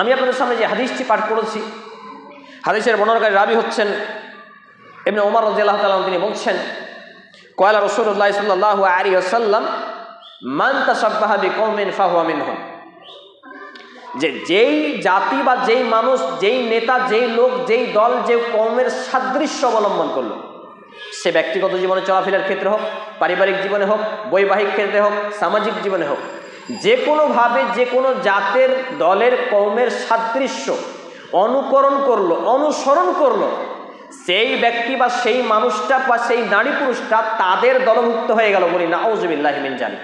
আমি আপনাদের সামনে যে হাদিসটি পাঠ করেছি, হাদিসের বর্ণনাকারী রাবি হচ্ছেন এমনি ওমর রাজিয়াল্লাহ তাআলা তিনি বলছেন, কয়লা রসুল্লাহ সাল্লাহ আলী আসাল্লাম মান তাসাব্বাহা বিকৌমিন ফাহুয়া মিনহুম। যে যেই জাতি বা যেই মানুষ, যেই নেতা, যেই লোক, যেই দল, যে কমের সাদৃশ্য অবলম্বন করল, সে ব্যক্তিগত জীবনে চলাফেরার ক্ষেত্রে হোক, পারিবারিক জীবনে হোক, বৈবাহিক ক্ষেত্রে হোক, সামাজিক জীবনে হোক যে কোনোভাবে যে কোনো জাতের দলের কৌমের সাদৃশ্য অনুকরণ করল, অনুসরণ করল। সেই ব্যক্তি বা সেই মানুষটা বা সেই নারী পুরুষটা তাদের দলভুক্ত হয়ে গেল বলি না ওজবিল্লাহিমিন জানি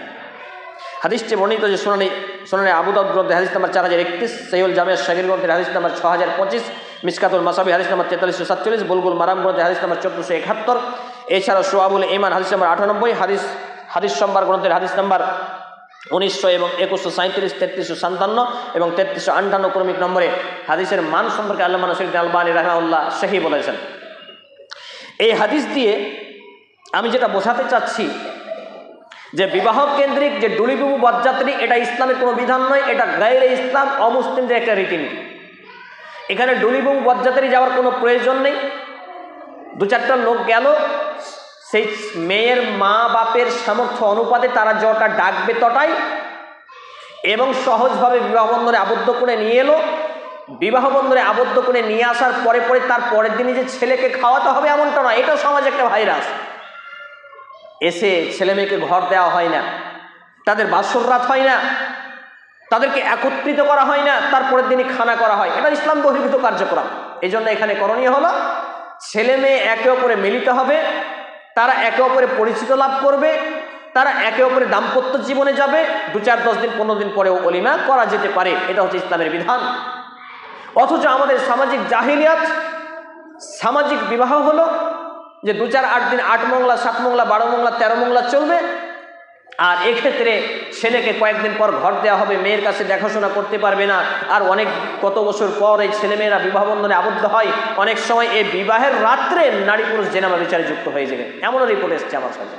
হাদিসটি বর্ণিত যে শুনানি শুনানি আবুদাউদ গ্রন্থে হাদিস নাম্বার চার হাজার একত্রিশ সৈয়দ জামিয়া শাকির গ্রন্থের হাদিস নাম্বার ছ হাজার পঁচিশ, মিসকাতুল মাসাবি হাদিস নাম্বার তেতাল্লিশশো সাতচল্লিশ বুলগুল মারাম গ্রন্থে হাদিস নাম্বার চোদ্দশো একাত্তর এছাড়া সোয়াবুল ইমান হাদিস নাম্বার আটানব্বই, হাদিস হাদিস সম্বার গ্রন্থের হাদিস নাম্বার উনিশশো এবং একুশশো সাঁত্রিশ তেত্রিশশো সাতান্ন এবং তেত্রিশশো আটান্ন ক্রমিক নম্বরে হাদিসের মান সম্পর্কে আল্লাহ মানসির আলবানী রাহমাউল্লাহ শাহী বলেছেন। এই হাদিস দিয়ে আমি যেটা বোঝাতে চাচ্ছি যে বিবাহ কেন্দ্রিক যে ডুলিবিবু বরযাত্রী, এটা ইসলামের কোনো বিধান নয়, এটা গায়ের ইসলাম অমুসলিমদের একটা রীতিনীতি। এখানে ডুলিবিবু বরযাত্রী যাওয়ার কোনো প্রয়োজন নেই। দু চারটা লোক গেল সেই মেয়ের মা বাপের সামর্থ্য অনুপাতে তারা যটা ডাকবে তটাই এবং সহজভাবে বিবাহ বন্ধনে আবদ্ধ করে নিয়ে এলো। বিবাহ বন্ধনে আবদ্ধ করে নিয়ে আসার পরে পরে তার পরের দিনই যে ছেলেকে খাওয়াতে হবে এমনটা নয়, এটাও সমাজে একটা ভাইরাস। এসে ছেলে মেয়েকে ঘর দেওয়া হয় না, তাদের বাসর রাত হয় না, তাদেরকে একত্রিত করা হয় না তারপরের দিনই খানা করা হয়। এটা ইসলাম বহির্ভূত কার্যক্রম। এই জন্য এখানে করণীয় হলো, ছেলে মেয়ে একে অপরে মিলিত হবে তারা একে অপরে পরিচিত লাভ করবে, তারা একে অপরে দাম্পত্য জীবনে যাবে, দু চার, দশ দিন, পনেরো দিন পরেও অলিমা করা যেতে পারে, এটা হচ্ছে ইসলামের বিধান। অথচ আমাদের সামাজিক জাহিলিয়াত, সামাজিক বিবাহ হলো যে দু চার, আট দিন, আট মংলা, সাত মংলা, বারো মংলা, তেরো মংলা চলবে আর এক্ষেত্রে ছেলেকে কয়েকদিন পর ঘর দেওয়া হবে, মেয়ের কাছে দেখাশোনা করতে পারবে না। আর অনেক কত বছর পর এই ছেলেমেয়েরা বিবাহবন্ধনে আবদ্ধ হয়, অনেক সময় এই বিবাহের রাত্রে নারী পুরুষ জেনামা বিচারে যুক্ত হয়ে যাবে। এমনও রিপোর্ট এসছে আমার সাথে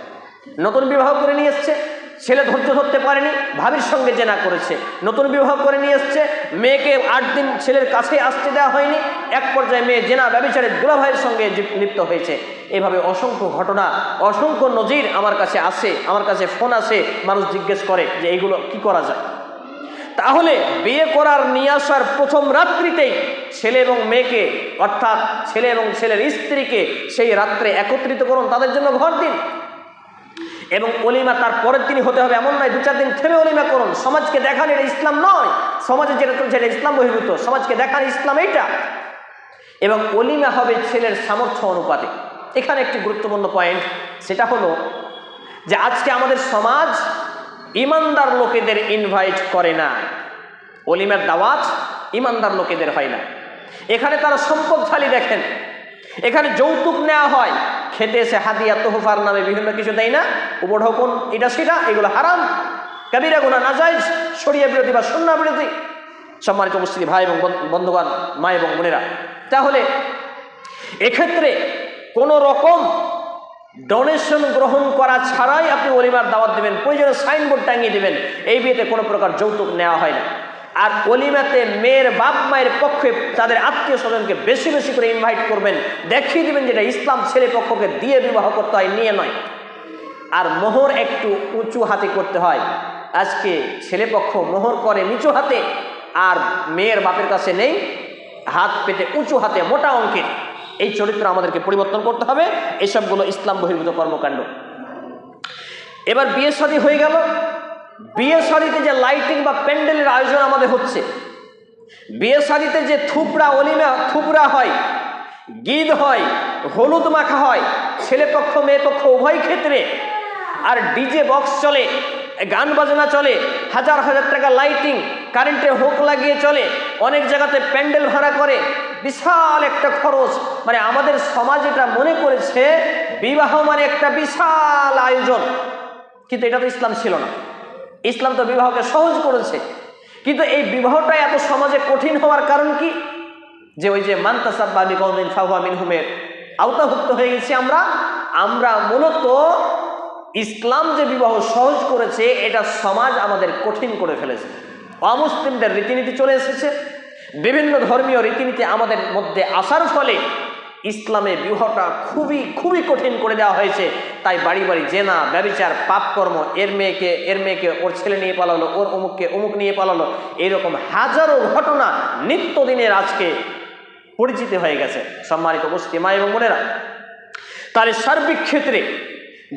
নতুন বিবাহ করে নিয়ে এসছে। ছেলে ধৈর্য ধরতে পারেনি, ভাবির সঙ্গে জেনা করেছে। নতুন বিবাহ করে নিয়ে এসছে, মেয়েকে আট দিন ছেলের কাছে আসতে দেওয়া হয়নি। এক পর্যায়ে মেয়ে জেনা ব্যবচারের দুলাভাইয়ের সঙ্গে লিপ্ত হয়েছে। এভাবে অসংখ্য ঘটনা, অসংখ্য নজির আমার কাছে আসে, আমার কাছে ফোন আসে, মানুষ জিজ্ঞেস করে যে এইগুলো কি করা যায়। তাহলে বিয়ে করার নিয়ে আসার প্রথম রাত্রিতেই ছেলে এবং মেয়েকে, অর্থাৎ ছেলে এবং ছেলের স্ত্রীকে সেই রাত্রে একত্রিত করুন। তাদের জন্য ঘর দিন। এবং অলিমা তার পরের দিনই হতে হবে এমন নয়, দু চার দিন থেমে অলিমা করুন। সমাজকে দেখান, এটা ইসলাম নয়। সমাজে যেটা চলছে, এটা ইসলাম বহির্ভূত। সমাজকে দেখান, ইসলাম এইটা। এবং অলিমা হবে ছেলের সামর্থ্য অনুপাতে। এখানে একটি গুরুত্বপূর্ণ পয়েন্ট সেটা হলো যে আজকে আমাদের সমাজ ইমানদার লোকেদের ইনভাইট করে না। অলিমার দাওয়াত ইমানদার লোকেদের হয় না। এখানে তারা সম্পদশালী দেখেন। এখানে যৌতুক নেওয়া হয়। খেতে এসে হাদিয়া তোহফার নামে বিভিন্ন কিছু দেয় না। উপঢৌকন, এটা সেটা, এগুলো হারাম। কাবিরা গুণা নাজাইজ সরিয়া বিরোধী বা সন্না বিরোধী। সম্মানিত উপস্থিতি, ভাই এবং বন্ধ- বন্ধুগণ, মা এবং বোনেরা। তাহলে এক্ষেত্রে কোনো রকম ডোনেশন গ্রহণ করা ছাড়াই আপনি অলিমার দাওয়াত দেবেন, প্রয়োজনে সাইনবোর্ড টাঙিয়ে দেবেন। এই বিয়েতে কোনো প্রকার যৌতুক নেওয়া হয় না। আর অলিমাতে মেয়ের বাপ মায়ের পক্ষে তাদের আত্মীয় স্বজনকে বেশি বেশি করে ইনভাইট করবেন, দেখিয়ে দেবেন যেটা ইসলাম ছেলে পক্ষকে দিয়ে বিবাহ করতে হয়, নিয়ে নয়। আর মোহর একটু উঁচু হাতে করতে হয়। আজকে ছেলে পক্ষ মোহর করে নিচু হাতে, আর মেয়ের বাপের কাছে নেই। হাত পেতে উঁচু হাতে মোটা অঙ্কের। এই চরিত্র আমাদেরকে পরিবর্তন করতে হবে। এসবগুলো ইসলাম বহির্ভূত কর্মকাণ্ড। এবার বিয়ে শাদী হয়ে গেল। বিয়ে শাদীতে যে লাইটিং বা প্যান্ডেলের আয়োজন আমাদের হচ্ছে, বিয়ে শাদীতে যে থুপড়া অলিমা থুপড়া হয় গীত হয়, হলুদ মাখা হয়, ছেলে পক্ষ, মেয়ে পক্ষ, উভয় ক্ষেত্রে। আর ডিজে বক্স চলে, গান বাজনা চলে, হাজার হাজার টাকা লাইটিং কারেন্টে হোক লাগিয়ে চলে, অনেক জায়গাতে প্যান্ডেল ভাড়া করে, বিশাল একটা খরচ। মানে আমাদের সমাজ এটা মনে করেছে, বিবাহ মানে একটা বিশাল আয়োজন। কিন্তু এটা তো ইসলাম ছিল না। ইসলাম তো বিবাহকে সহজ করেছে। কিন্তু এই বিবাহটা এত সমাজে কঠিন হওয়ার কারণ কি? যে ওই যে মান্তাসাব্বাবি কৌমিন মিনহুমের আওতাভুক্ত হয়ে গেছি আমরা। আমরা মূলত ইসলাম যে বিবাহ সহজ করেছে, এটা সমাজ আমাদের কঠিন করে ফেলেছে। অমুসলিমদের রীতিনীতি চলে এসেছে। বিভিন্ন ধর্মীয় রীতিনীতি আমাদের মধ্যে আসার ফলে ইসলামে বিবাহটা খুবই খুবই কঠিন করে দেওয়া হয়েছে। তাই বাড়ি বাড়ি জেনা, ব্যবিচার, পাপকর্ম, এর মেয়েকে এর মেয়েকে ওর ছেলে নিয়ে পালালো, ওর অমুককে অমুক নিয়ে পালালো, এইরকম হাজারো ঘটনা নিত্যদিনের আজকে পরিচিত হয়ে গেছে সম্মানিত উপস্থিতি মা এবং বোনেরা। তাহলে সার্বিক ক্ষেত্রে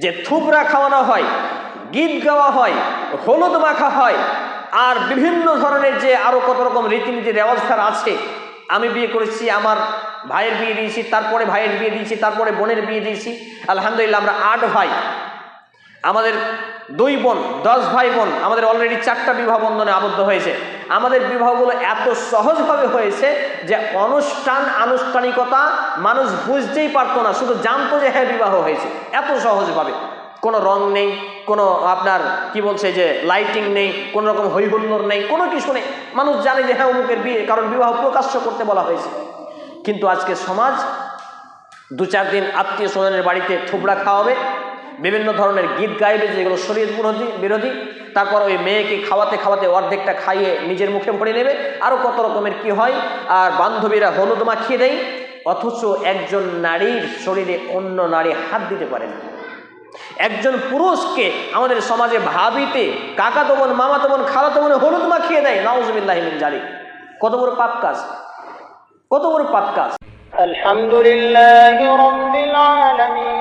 যে থুবরা খাওয়ানো হয়, গীত গাওয়া হয়, হলুদ মাখা হয়, আর বিভিন্ন ধরনের যে আরও কত রকম রীতিনীতি ব্যবস্থার আছে, আমি বিয়ে করেছি আমার ভাইয়ের বিয়ে দিয়েছি, তারপরে ভাইয়ের বিয়ে দিয়েছি, তারপরে বোনের বিয়ে দিয়েছি। আলহামদুলিল্লাহ, আমরা আট ভাই। আমাদের দুই বোন, দশ ভাই বোন, আমাদের অলরেডি চারটা বিবাহ বন্ধনে আবদ্ধ হয়েছে। আমাদের বিবাহগুলো এত সহজভাবে হয়েছে যে অনুষ্ঠান, আনুষ্ঠানিকতা মানুষ বুঝতেই পারতো না, শুধু জানতো যে হ্যাঁ বিবাহ হয়েছে। এত সহজভাবে। কোনো রং নেই, কোনো আপনার কি বলছে যে লাইটিং নেই, কোনো রকম হৈহুল্লোর নেই, কোনো কিছু নেই। মানুষ জানে যে হ্যাঁ অমুকের বিয়ে, কারণ বিবাহ প্রকাশ্য করতে বলা হয়েছে। কিন্তু আজকে সমাজ দু চার দিন আত্মীয় স্বজনের বাড়িতে থুবড়া খাওয়াবে, বিভিন্ন ধরনের গীত গাইবে, যেগুলো শরীর বিরোধী বিরোধী। তারপর ওই মেয়েকে খাওয়াতে খাওয়াতে অর্ধেকটা খাইয়ে নিজের মুখে ভরে নেবে। আরও কত রকমের কি হয়, আর বান্ধবীরা হলুদ মাখিয়ে দেয়, অথচ একজন নারীর শরীরে অন্য নারী হাত দিতে পারে না। একজন পুরুষকে আমাদের সমাজে ভাবিতে কাকা তমন মামা তমন খালা তমন হলুদ মাখিয়ে দেয় নাউজবিল্লাহিমিন জারি কত বড় পাপ কাজ। কত বড় পাক্কা আলহামদুলিল্লাহ রব্বিল আলামিন